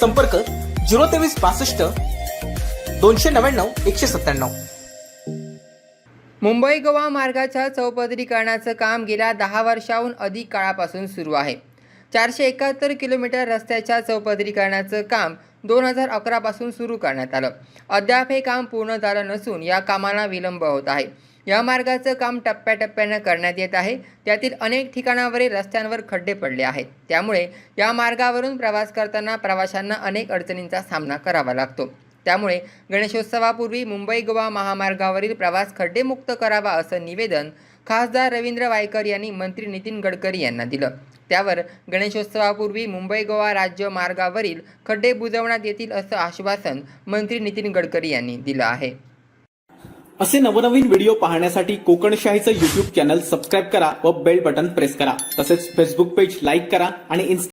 संपर्क झिरो तेवीस बासष्ट दोनशे नव्याण्णव एकशे सत्त्याण्णव. मुंबई गोवा मार्गाच्या चौपदरीकरणाचं काम गेल्या दहा वर्षाहून अधिक काळापासून सुरू आहे. चारशे एकाहत्तर किलोमीटर रस्त्याच्या चौपदरीकरणाचं काम दोन हजार अकरापासून सुरू करण्यात आलं. अद्याप हे काम पूर्ण झालं नसून या कामाला विलंब होत आहे. या मार्गाचं काम टप्प्याटप्प्यानं करण्यात येत आहे. त्यातील अनेक ठिकाणावरील रस्त्यांवर खड्डे पडले आहेत. त्यामुळे या मार्गावरून प्रवास करताना प्रवाशांना अनेक अडचणींचा सामना करावा लागतो. त्यामुळे गणेशोत्सवापूर्वी मुंबई गोवा महामार्गावरील प्रवास खड्डेमुक्त करावा असं निवेदन खासदार रवींद्र वायकर यांनी मंत्री नितीन गडकरी यांना दिलं. त्यावर गणेशोत्सवापूर्वी मुंबई गोवा राज्य मार्गावरील खड्डे बुजवण्यात येतील असं आश्वासन मंत्री नितीन गडकरी यांनी दिलं आहे. असे नवनवीन व्हिडिओ पाहण्यासाठी कोकणशाहीचं युट्यूब चॅनल सबस्क्राईब करा व बेल बटन प्रेस करा. तसेच फेसबुक पेज लाईक करा आणि इन्स्टा